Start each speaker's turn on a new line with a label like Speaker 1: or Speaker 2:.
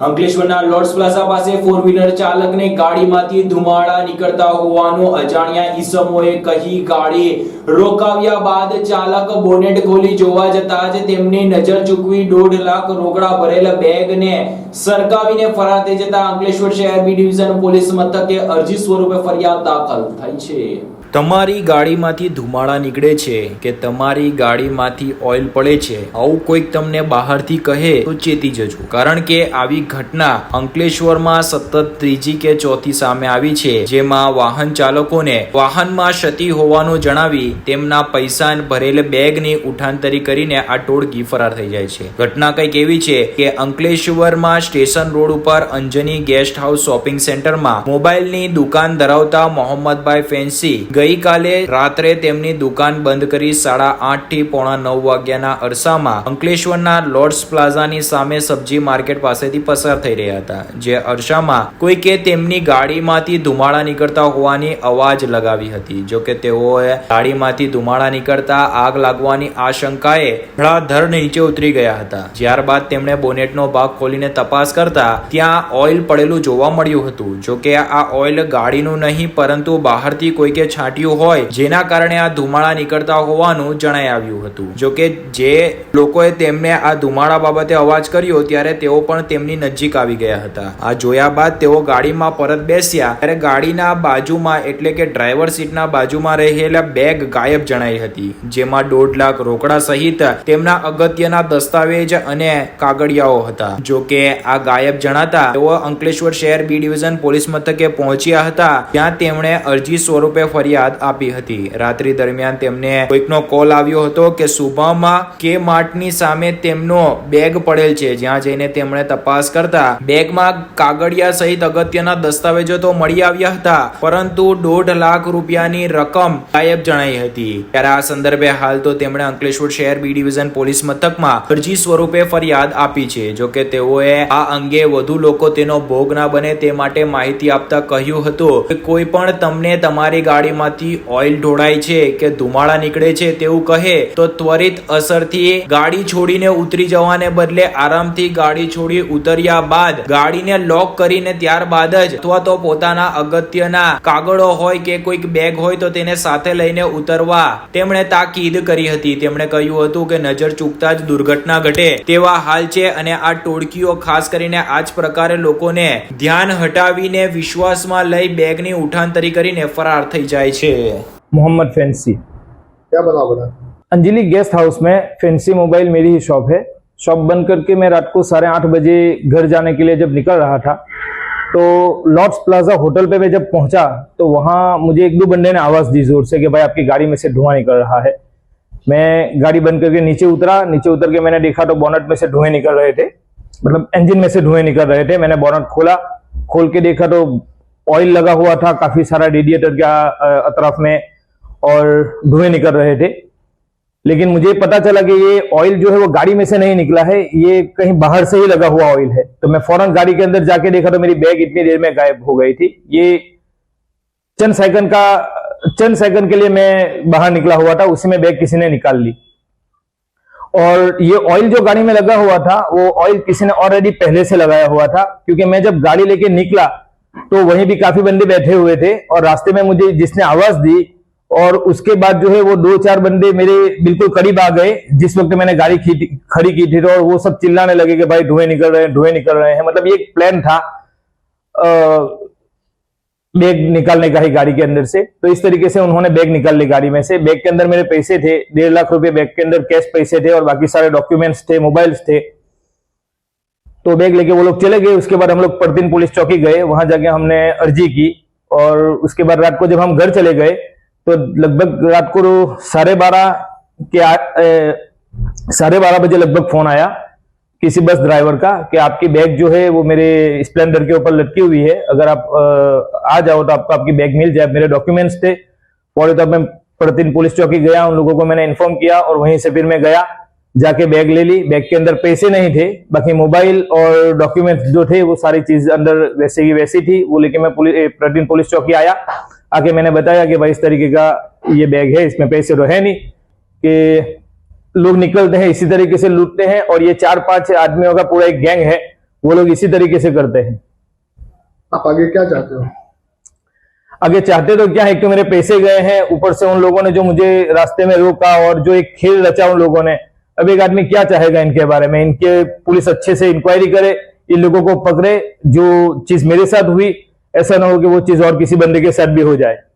Speaker 1: અંકલેશ્વરના Lords Plaza પાસે four wheeler ચાલકને ગાડીમાંથી ધુમાડા નીકળતા હોવાનું અજાણ્યા ઈસમોએ કહી ગાડી રોકાવ્યા બાદ ચાલક બોનેટ ખોલી જોવા જતા જ તેમની નજર ચૂકવી દોઢ લાખ રોકડા ભરેલા બેગને સરકાવીને ફરાર થઈ જતા અંકલેશ્વર શહેર બી ડિવિઝન પોલીસ મથકે અરજી સ્વરૂપે ફરિયાદ દાખલ થઈ છે. તમારી ગાડીમાંથી ધુમાડા નીકળે છે કે તમારી ગાડીમાંથી ઓઇલ પડે છે, આવું કોઈક તમને બહારથી કહે તો ચેતી જજો. કારણ કે આવી ઘટના અંકલેશ્વરમાં સતત ત્રીજી કે ચોથી સામે આવી છે, જેમાં વાહન ચાલકોને વાહનમાં ક્ષતિ હોવાનું જણાવી તેમના પૈસા ભરેલ બેગની ઉઠાંતરી કરીને આ ટોળકી ફરાર થઈ જાય છે. ઘટના કંઈક એવી છે કે અંકલેશ્વરમાં સ્ટેશન રોડ ઉપર અંજની ગેસ્ટ હાઉસ શોપિંગ સેન્ટરમાં મોબાઈલની દુકાન ધરાવતા મોહમ્મદભાઈ ફેન્સી ગઈકાલે રાત્રે તેમની દુકાન બંધ કરી સાડા આઠથી પોણા નવ વાગ્યાના અરસામાં અંકલેશ્વરના લોર્ડ્સ પ્લાઝાની સામે સબ્જી માર્કેટ પાસેથી પસાર થઈ રહ્યા હતા, જે અરસામાં કોઈકે તેમની ગાડીમાંથી ધુમાડા નીકળતા હોવાની અવાજ લગાવી હતી. જો કે તેઓએ ગાડીમાંથી ધુમાડા નીકળતા આગ લાગવાની આશંકાએ ધડાધડ નીચે ઉતરી ગયા હતા. ત્યારબાદ તેમણે બોનેટનો ભાગ ખોલીને તપાસ કરતા ત્યાં ઓઇલ પડેલું જોવા મળ્યું હતું. જો કે આ ઓઇલ ગાડીનું નહીં, પરંતુ બહારથી કોઈકે છાંટ્યું હોય, જેના કારણે આ ધુમાડા નીકળતા હોવાનું જણાઈ આવ્યું હતું. જો કે જે લોકોએ તેમને આ ધુમાડા બાબતે અવાજ કર્યો, ત્યારે તેઓ પણ તેમની નજીક આવી ગયા હતા. આ જોયા બાદ તેઓ ગાડીમાં પરત બેસ્યા, ત્યારે ગાડીના બાજુમાં એટલે કે ડ્રાઈવર સીટના બાજુમાં રહેલા બેગ ગાયબ જણાઈ હતી, જેમાં દોઢ લાખ રોકડા સહિત તેમના અગત્યના દસ્તાવેજ અને કાગળિયાઓ હતા. જો કે આ ગાયબ જણાતા તેઓ અંકલેશ્વર શહેર બી ડિવિઝન પોલીસ મથકે પહોંચ્યા હતા ત્યાં તેમણે અરજી સ્વરૂપે ફરિયાદ આપી હતી. રાત્રિ દરમિયાન તેમને કોઈકનો કોલ આવ્યો હતો કે સુભામાં કે માર્ટની સામે તેમનો બેગ પડેલ છે. જ્યાં જઈને તેમણે તપાસ કરતા બેગમાં કાગળિયા સહિત અગત્યના દસ્તાવેજો તો મળી આવ્યા હતા, પરંતુ દોઢ લાખ રૂપિયાની રકમ ગાયબ જણાઈ હતી. ત્યારે આ સંદર્ભે હાલ તો તેમણે અંકલેશ્વર શહેર બી ડિવિઝન પોલીસ મથકમાં અરજી સ્વરૂપે ફરિયાદ આપી છે. જો કે તેઓએ આ અંગે વધુ લોકો તેનો ભોગ ના બને તે માટે માહિતી આપતા કહ્યું હતું કે કોઈ પણ તમને તમારી ગાડીમાંથી ઓઇલ ઢોળાય છે કે ધુમાડા નીકળે છે તેવું કહે, તો ત્વરિત અસરથી ગાડી છોડીને ઉતરી જવાને બદલે આરામથી ગાડી છોડી ઉતર્યા બાદ ગાડીને લોક કરીને ત્યારબાદ જ, અથવા તો પોતાના અગત્યના કાગળો હોય કે કોઈક બેગ હોય તો તેને સાથે લઈને ઉતરવા. તેમણે તાકીદ કરી હતી. તેમણે કહ્યું હતું કે નજર ચૂકતા જ દુર્ઘટના ઘટે તેવા હાલ છે અને આ ટોળકીઓ ખાસ કરીને આ જ પ્રકારે લોકોને ધ્યાન હટાવીને વિશ્વાસમાં લઈ બેગની ઉઠાંતરી કરીને ફરાર થઈ જાય છે.
Speaker 2: मोहम्मद फैंसी।
Speaker 3: क्या बना बना?
Speaker 2: अंजलि गेस्ट हाउस में फैंसी मोबाइल मेरी ही शॉप है। शॉप बंद करके मैं रात को साढ़े आठ बजे घर जाने के लिए जब निकल रहा था तो लॉर्ड्स प्लाजा होटल पे मैं जब पहुँचा तो वहाँ मुझे एक दो बंदे ने आवाज़ दी ज़ोर से कि भाई आपकी गाड़ी में से धुआँ निकल रहा है। मैं गाड़ी बंद करके नीचे उतरा नीचे उतर के मैंने देखा तो बोनट में से धुएँ निकल रहे थे। मतलब इंजन में से धुएँ निकल रहे थे। मैंने बोनट खोला खोल के देखा तो ऑयल लगा हुआ था, काफ़ी सारा रेडिएटर के अतरफ में, और धुएँ निकल रहे थे। लेकिन मुझे पता चला कि ये ऑयल जो है, वो गाड़ी में से नहीं निकला है, ये कहीं बाहर से ही लगा हुआ ऑयल है। तो मैं फ़ौरन गाड़ी के अंदर जाके देखा तो मेरी बैग इतनी देर में गायब हो गई थी। ये चंद सेकंड का, चंद सेकंड के लिए मैं बाहर निकला हुआ था, उसी में बैग किसी ने निकाल ली। और ये ऑयल जो गाड़ी में लगा हुआ था, वो ऑयल किसी ने ऑलरेडी पहले से लगाया हुआ था, क्योंकि मैं जब गाड़ी लेके निकला तो वहीं भी काफ़ी बंदे बैठे हुए थे और रास्ते में मुझे जिसने आवाज़ दी और उसके बाद जो है वो दो चार बंदे मेरे बिल्कुल करीब आ गए, जिस वक्त मैंने गाड़ी खड़ी की थी तो और वो सब चिल्लाने लगे कि भाई धुएँ निकल रहे हैं, धुएँ निकल रहे हैं। मतलब ये एक प्लान था बैग निकालने का ही गाड़ी के अंदर से। तो इस तरीके से उन्होंने बैग निकाल ली गाड़ी में से। बैग के अंदर मेरे पैसे थे, डेढ़ लाख रुपए बैग के अंदर, कैश पैसे थे और बाकी सारे डॉक्यूमेंट्स थे मोबाइल्स थे। तो बैग लेके वो लोग चले गए। उसके बाद हम लोग परतीन पुलिस चौकी गए। वहाँ जाके हमने अर्जी की और उसके बाद रात को जब हम घर चले गए तो लगभग रात को साढ़े बारह के साढ़े बारह बजे लगभग फ़ोन आया किसी बस ड्राइवर का कि आपकी बैग जो है वो मेरे स्प्लेंडर के ऊपर लटकी हुई है। अगर आप आ जाओ तो आपको आपकी बैग मिल जाए, मेरे डॉक्यूमेंट्स थे। फौरी तौर मैं प्रतिदिन पुलिस चौकी गया, उन लोगों को मैंने इन्फॉर्म किया और वहीं से फिर मैं गया। जाके बैग ले ली बैग के अंदर पैसे नहीं थे बाकी मोबाइल और डॉक्यूमेंट्स जो थे वो सारी चीज़ अंदर वैसे की वैसी थी वो लेके मैं पुलिस प्रतिदिन पुलिस चौकी आया। आके मैंने बताया कि भाई इस तरीके का ये बैग है इसमें पैसे तो है नहीं कि लोग निकलते हैं इसी तरीके से लूटते हैं और ये चार पाँच आदमियों का पूरा एक गैंग है वो लोग इसी तरीके से करते हैं।
Speaker 3: आप आगे क्या चाहते हो?
Speaker 2: आगे चाहते तो क्या है एक तो मेरे पैसे गए हैं ऊपर से उन लोगों ने जो मुझे रास्ते में रोका और जो एक खेल रचा उन लोगों ने अब एक आदमी क्या चाहेगा इनके बारे में इनके पुलिस अच्छे से इंक्वायरी करे इन लोगों को पकड़े जो चीज मेरे साथ हुई ऐसा ना हो कि वो चीज और किसी बंदे के साथ भी हो जाए